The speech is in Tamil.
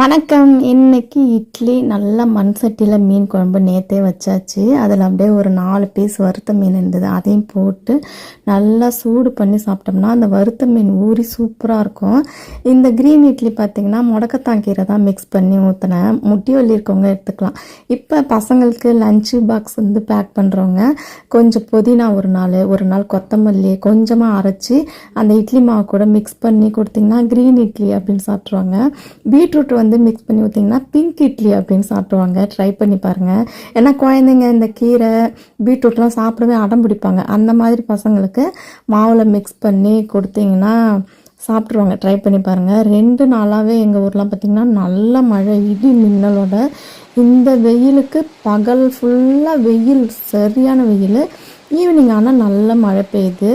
வணக்கம். இன்னைக்கு இட்லி நல்லா மண் சட்டியில் மீன் குழம்பு நேற்றே வச்சாச்சு. அதில் அப்படியே ஒரு நாலு பீஸ் வறுத்த மீன் இருந்தது. அதையும் போட்டு நல்லா சூடு பண்ணி சாப்பிட்டோம்னா அந்த வறுத்த மீன் ஊறி சூப்பராக இருக்கும். இந்த க்ரீன் இட்லி பார்த்திங்கன்னா முடக்கத்தான் கீரை தான் மிக்ஸ் பண்ணி ஊற்றினேன் முட்டி வலி இருக்கவங்க எடுத்துக்கலாம். இப்போ பசங்களுக்கு லஞ்சு பாக்ஸ் வந்து பேக் பண்ணுறவங்க கொஞ்சம் புதினா ஒரு நாள் ஒரு நாள் கொத்தமல்லி கொஞ்சமாக அரைச்சி அந்த இட்லி மாவு கூட மிக்ஸ் பண்ணி கொடுத்தீங்கன்னா க்ரீன் இட்லி அப்படின்னு சாப்பிட்ருவாங்க பீட்ரூட் வந்து வந்து மிக்ஸ் பண்ணி ஊற்றிங்கன்னா பிங்க் இட்லி அப்படின்னு சாப்பிடுவாங்க. ட்ரை பண்ணி பாருங்கள் ஏன்னா குழந்தைங்க இந்த கீரை பீட்ரூட்லாம் சாப்பிடவே அடம் பிடிப்பாங்க. அந்த மாதிரி பசங்களுக்கு மாவில் மிக்ஸ் பண்ணி கொடுத்தீங்கன்னா சாப்பிட்ருவாங்க ட்ரை பண்ணி பாருங்கள் ரெண்டு நாளாகவே எங்கள் ஊர்லாம் பார்த்திங்கன்னா நல்ல மழை இடி மின்னலோட. இந்த வெயிலுக்கு பகல் ஃபுல்லாக வெயில் சரியான வெயில். ஈவினிங் ஆனால் நல்ல மழை பெய்யுது.